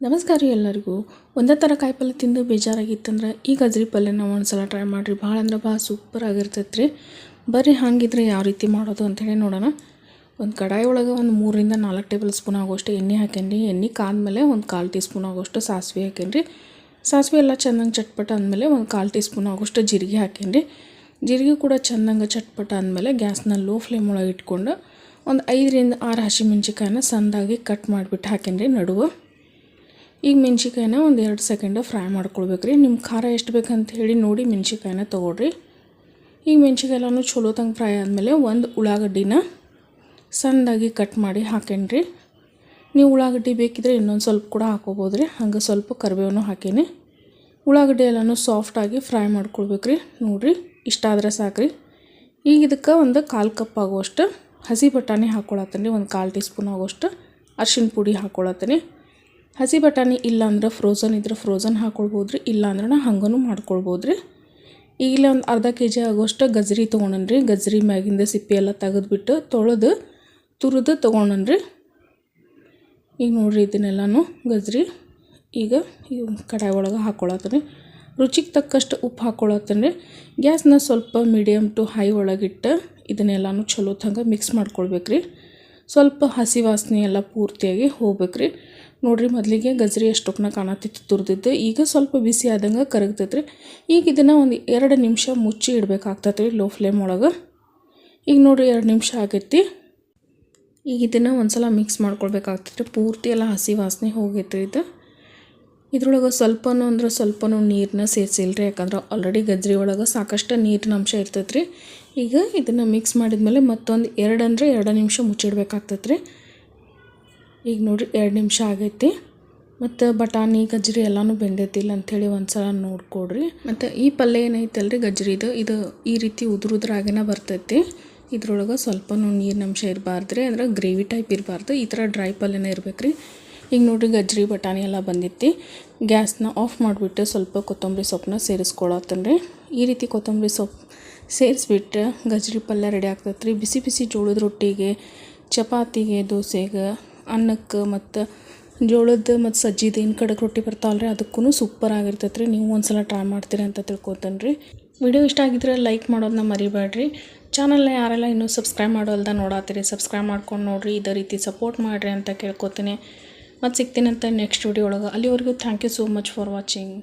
ನಮಸ್ಕಾರ ರೀ ಎಲ್ಲರಿಗೂ. ಒಂದೇ ಥರ ಕಾಯಿಪಲ್ಲೆ ತಿಂದು ಬೇಜಾರಾಗಿತ್ತಂದ್ರೆ ಈ ಗಜ್ರಿ ಪಲ್ಯನ ಒಂದ್ಸಲ ಟ್ರೈ ಮಾಡಿರಿ. ಭಾಳ ಅಂದ್ರೆ ಭಾಳ ಸೂಪರ್ ಆಗಿರ್ತೈತೆ ರೀ ಬರ್ರಿ, ಹಾಗಿದ್ರೆ ಯಾವ ರೀತಿ ಮಾಡೋದು ಅಂಥೇಳಿ ನೋಡೋಣ. ಒಂದು ಕಡಾಯಿ ಒಳಗೆ ಒಂದು ಮೂರರಿಂದ ನಾಲ್ಕು ಟೇಬಲ್ ಸ್ಪೂನ್ ಆಗೋಷ್ಟು ಎಣ್ಣೆ ಹಾಕೇನಿ ಎಣ್ಣೆ ಕಾದ್ಮೇಲೆ ಒಂದು ಕಾಲು ಟೀ ಸ್ಪೂನ್ ಆಗೋಷ್ಟು ಸಾಸಿವೆ ಹಾಕೇನಿ ಸಾಸಿವೆ ಎಲ್ಲ ಚೆನ್ನಾಗಿ ಚಟ್ಪಟ ಅಂದಮೇಲೆ ಒಂದು ಕಾಲು ಟೀ ಸ್ಪೂನ್ ಆಗೋಷ್ಟು ಜೀರಿಗೆ ಹಾಕೇನಿ ಜೀರಿಗೆ ಕೂಡ ಚೆನ್ನಾಗಿ ಚಟ್ಪಟ ಅಂದಮೇಲೆ ಗ್ಯಾಸ್ನ ಲೋ ಫ್ಲೇಮ್ ಒಳಗೆ ಇಟ್ಕೊಂಡು ಒಂದು ಐದರಿಂದ ಆರು ಹಸಿಮೆಣ್ಸಿಕಾಯನ್ನ ಸಂದಾಗಿ ಕಟ್ ಮಾಡಿಬಿಟ್ಟು ಹಾಕೇನಿ ನಡುವೆ. ಈಗ ಮೆಣ್ಸಿಕಾಯಿನ ಒಂದು ಎರಡು ಸೆಕೆಂಡ್ ಫ್ರೈ ಮಾಡ್ಕೊಳ್ಬೇಕು ರೀ ನಿಮ್ಮ ಖಾರ ಎಷ್ಟು ಬೇಕಂತ ಹೇಳಿ ನೋಡಿ ಮೆಣ್ಸಿಕಾಯಿನ ತೊಗೊಳ್ರಿ. ಈಗ ಮೆಣ್ಸಿಕಾಯಿ ಎಲ್ಲನೂ ಚಲೋ ತಂಗೆ ಫ್ರೈ ಆದಮೇಲೆ ಒಂದು ಉಳ್ಳಾಗಡ್ಡಿನ ಸಣ್ಣದಾಗಿ ಕಟ್ ಮಾಡಿ ಹಾಕೇನ್ರಿ. ನೀವು ಉಳ್ಳಾಗಡ್ಡಿ ಬೇಕಿದ್ರೆ ಇನ್ನೊಂದು ಸ್ವಲ್ಪ ಕೂಡ ಹಾಕೋಬೋದು ರೀ ಹಂಗೆ ಸ್ವಲ್ಪ ಕರಿಬೇವನ್ನು ಹಾಕೀನಿ. ಉಳ್ಳಾಗಡ್ಡಿ ಎಲ್ಲನೂ ಸಾಫ್ಟಾಗಿ ಫ್ರೈ ಮಾಡ್ಕೊಳ್ಬೇಕು ರೀ ನೋಡಿರಿ, ಇಷ್ಟ ಆದರೆ ಸಾಕ್ರಿ. ಈಗ ಇದಕ್ಕೆ ಒಂದು ಕಾಲು ಕಪ್ ಆಗುವಷ್ಟು ಹಸಿ ಬಟಾಣಿ ಹಾಕ್ಕೊಳತ್ತೀನಿ ಒಂದು ಕಾಲು ಟೀ ಸ್ಪೂನ್ ಆಗುವಷ್ಟು ಅರ್ಶಿನ ಪುಡಿ ಹಾಕ್ಕೊಳತ್ತೀನಿ ಹಸಿ ಬಟಾಣಿ ಇಲ್ಲ ಅಂದ್ರೆ ಫ್ರೋಝನ್ ಇದ್ರೆ ಫ್ರೋಝನ್ ಹಾಕ್ಕೊಳ್ಬೋದು ರೀ ಇಲ್ಲ ಅಂದ್ರೆ ನಾ ಹಂಗೂ ಮಾಡ್ಕೊಳ್ಬೋದು ರೀ ಈಗ ಒಂದು ಅರ್ಧ ಕೆ ಜಿ ಆಗೋಷ್ಟು ಗಜ್ರಿ ತೊಗೊಂಡನ್ರಿ, ಗಜ್ರಿ ಮ್ಯಾಗಿಂದ ಸಿಪ್ಪೆ ಎಲ್ಲ ತೆಗೆದ್ಬಿಟ್ಟು ತೊಳೆದು ತುರಿದು ತೊಗೊಂಡನ್ರಿ. ಈಗ ನೋಡಿರಿ ಇದನ್ನೆಲ್ಲನೂ ಗಜ್ರಿ. ಈಗ ಈ ಕಡಾಯಿ ಒಳಗೆ ಹಾಕ್ಕೊಳತ್ತೀನಿ ರುಚಿಗೆ ತಕ್ಕಷ್ಟು ಉಪ್ಪು ಹಾಕ್ಕೊಳತ್ತೀನಿ ಗ್ಯಾಸ್ನ ಸ್ವಲ್ಪ ಮೀಡಿಯಮ್ ಟು ಹೈ ಒಳಗಿಟ್ಟು ಇದನ್ನೆಲ್ಲನೂ ಚಲೋ ತಂಗ ಮಿಕ್ಸ್ ಮಾಡ್ಕೊಳ್ಬೇಕ್ರಿ. ಸ್ವಲ್ಪ ಹಸಿ ವಾಸನೆ ಎಲ್ಲ ಪೂರ್ತಿಯಾಗಿ ಹೋಗ್ಬೇಕು ರೀ ನೋಡಿರಿ, ಮೊದಲಿಗೆ ಗಜ್ರಿ ಅಷ್ಟೊಕ್ಕನ ಕಾಣತ್ತಿತ್ತು ತುರಿದಿದ್ದು ಈಗ ಸ್ವಲ್ಪ ಬಿಸಿ ಆದಂಗೆ ಕರಗ್ತೈತ್ರಿ. ಈಗ ಇದನ್ನು ಒಂದು ಎರಡು ನಿಮಿಷ ಮುಚ್ಚಿ ಇಡಬೇಕಾಗ್ತೈತ್ರಿ ಲೋ ಫ್ಲೇಮ್ ಒಳಗೆ. ಈಗ ನೋಡಿರಿ, ಎರಡು ನಿಮಿಷ ಆಗೈತಿ. ಈಗ ಇದನ್ನು ಒಂದು ಸಲ ಮಿಕ್ಸ್ ಮಾಡ್ಕೊಳ್ಬೇಕಾಗ್ತೈತ್ರಿ. ಪೂರ್ತಿ ಎಲ್ಲ ಹಸಿ ವಾಸನೆ ಹೋಗೈತ್ರಿ ಇದು. ಇದ್ರೊಳಗೆ ಸ್ವಲ್ಪನೂ ಅಂದ್ರೆ ಸ್ವಲ್ಪನೂ ನೀರನ್ನ ಸೇರಿಸಿಲ್ಲ ರೀ ಯಾಕಂದ್ರೆ ಆಲ್ರೆಡಿ ಗಜ್ರಿ ಒಳಗೆ ಸಾಕಷ್ಟು ನೀರಿನ ಅಂಶ ಇರ್ತೈತ್ರಿ. ಈಗ ಇದನ್ನು ಮಿಕ್ಸ್ ಮಾಡಿದ್ಮೇಲೆ ಮತ್ತೊಂದು ಎರಡು ಅಂದರೆ ಎರಡು ನಿಮಿಷ ಮುಚ್ಚಿಡ್ಬೇಕಾಗ್ತೈತೆ ರೀ ಈಗ ನೋಡಿರಿ ಎರಡು ನಿಮಿಷ ಆಗೈತಿ. ಮತ್ತು ಬಟಾಣಿ ಗಜ್ರಿ ಎಲ್ಲನೂ ಬೆಂದೈತಿಲ್ಲ ಅಂಥೇಳಿ ಒಂದು ಸಲ ನೋಡ್ಕೊಡ್ರಿ. ಮತ್ತು ಈ ಪಲ್ಯ ಏನೈತಲ್ರಿ ಗಜ್ರಿದು ಇದು ಈ ರೀತಿ ಉದುರು ಉದುರಾಗೇನ ಬರ್ತೈತಿ. ಇದ್ರೊಳಗೆ ಸ್ವಲ್ಪನೂ ನೀರಿನ ಅಂಶ ಇರಬಾರ್ದು ರೀ ಅಂದ್ರೆ ಗ್ರೇವಿ ಟೈಪ್ ಇರಬಾರ್ದು. ಈ ಥರ ಡ್ರೈ ಪಲ್ಯನೇ ಇರ್ಬೇಕು ರೀ ಈಗ ನೋಡಿರಿ ಗಜ್ರಿ ಬಟಾಣಿ ಎಲ್ಲ ಬಂದಿತ್ತು ಗ್ಯಾಸ್ನ ಆಫ್ ಮಾಡಿಬಿಟ್ಟು ಸ್ವಲ್ಪ ಕೊತ್ತಂಬರಿ ಸೊಪ್ಪನ್ನ ಸೇರಿಸ್ಕೊಳತ್ತೇನೆ ರೀ ಈ ರೀತಿ ಕೊತ್ತಂಬರಿ ಸೊಪ್ಪು ಸೇರಿಸ್ಬಿಟ್ಟು ಗಜ್ರಿ ಪಲ್ಯ ರೆಡಿ ಆಗ್ತೈತೆ ರೀ ಬಿಸಿ ಬಿಸಿ ಜೋಳದ ರೊಟ್ಟಿಗೆ, ಚಪಾತಿಗೆ, ದೋಸೆಗೆ ಅನ್ನಕ್ಕೆ ಮತ್ತು ಜೋಳದ ಮತ್ತು ಸಜ್ಜಿದು ಏನು ಕಡಕ್ ರೊಟ್ಟಿ ಬರ್ತಾವಲ್ಲ ರೀ ಅದಕ್ಕೂ ಸೂಪರ್ ಆಗಿರ್ತೈತೆ ರೀ ನೀವು ಒಂದು ಸಲ ಟ್ರೈ ಮಾಡ್ತೀರಿ ಅಂತ ತಿಳ್ಕೊತೇನೆ ರೀ ವಿಡಿಯೋ ಇಷ್ಟ ಆಗಿದ್ರೆ ಲೈಕ್ ಮಾಡೋದನ್ನ ಮರಿಬೇಡ್ರಿ. ಚಾನಲ್ನ ಯಾರೆಲ್ಲ ಇನ್ನೂ ಸಬ್ಸ್ಕ್ರೈಬ್ ಮಾಡೋಲ್ದ ನೋಡತ್ತೀರಿ ಸಬ್ಸ್ಕ್ರೈಬ್ ಮಾಡ್ಕೊಂಡು ನೋಡಿರಿ, ಇದೇ ರೀತಿ ಸಪೋರ್ಟ್ ಮಾಡಿರಿ ಅಂತ ಕೇಳ್ಕೊತೀನಿ. ಮತ್ತು ಸಿಗ್ತೀನಿ ಅಂತ ನೆಕ್ಸ್ಟ್ ವಿಡಿಯೋ ಒಳಗೆ. ಅಲ್ಲಿವರೆಗೂ thank you so much for watching